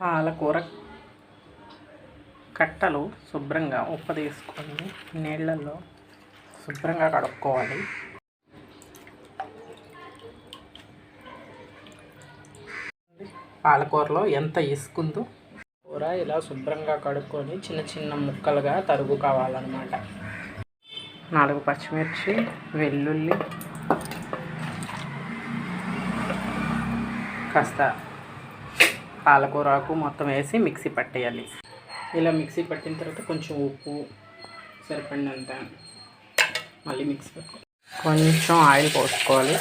పాలకూర కట్టలు శుభ్రంగా ఉప్పు తీసుకొని నీళ్ళల్లో శుభ్రంగా కడుక్కోవాలి. పాలకూరలో ఎంత ఇసుకుందో కూర ఇలా శుభ్రంగా కడుక్కొని చిన్న చిన్న ముక్కలుగా తరుగు కావాలన్నమాట నాలుగు పచ్చిమిర్చి వెల్లుల్లి కాస్త పాలకూరకు మొత్తం వేసి మిక్సీ పట్టేయాలి. ఇలా మిక్సీ పట్టిన తర్వాత కొంచెం ఉప్పు సరిపడినంత మళ్ళీ మిక్సీ పెట్టుకో కొంచెం ఆయిల్ పోసుకోవాలి.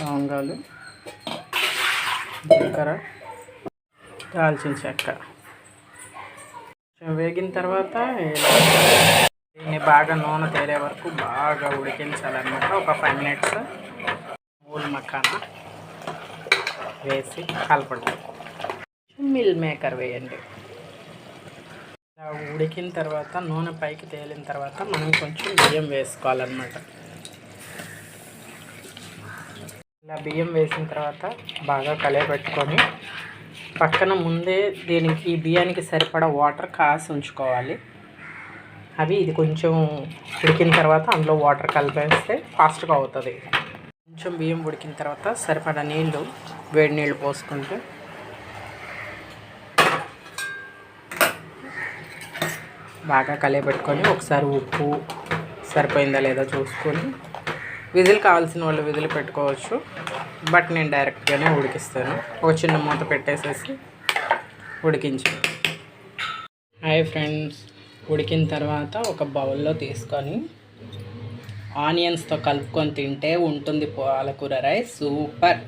లవంగాలు జీలకర్ర దాల్చిన చెక్క. కొంచెం వేగిన తర్వాత దీన్ని బాగా నూనె తేలే వరకు బాగా ఉడికించాలన్నమాట. ఒక ఫైవ్ మినిట్స్ పూల మక్కాన వేసి కలపండి. మిల్ మేకర్ వేయండి. ఉడికిన తర్వాత నూనె పైకి తేలిన తర్వాత మనం కొంచెం బియ్యం వేసుకోవాలన్నమాట. ఇలా బియ్యం వేసిన తర్వాత బాగా కలియబెట్టుకొని పక్కన ముందే దీనికి ఈ బియ్యానికి సరిపడా వాటర్ కాసి ఉంచుకోవాలి. అవి ఇది కొంచెం ఉడికిన తర్వాత అందులో వాటర్ కలిపేస్తే ఫాస్ట్గా అవుతుంది. కొంచెం బియ్యం ఉడికిన తర్వాత సరిపడా నీళ్ళు వేడి నీళ్ళు పోసుకుంటే బాగా కలియబెట్టుకొని ఒకసారి ఉప్పు సరిపోయిందా లేదా చూసుకొని విజిల్ కావాల్సిన వాళ్ళు విజిల్ పెట్టుకోవచ్చు. బట్ నేను డైరెక్ట్గానే ఉడికిస్తాను. ఒక చిన్న మూత పెట్టేసేసి ఉడికించాను హాయ్ ఫ్రెండ్స్. ఉడికిన తర్వాత ఒక బౌల్లో తీసుకొని ఆనియన్స్తో కలుపుకొని తింటే ఉంటుంది పాలకూర రైస్. సూపర్.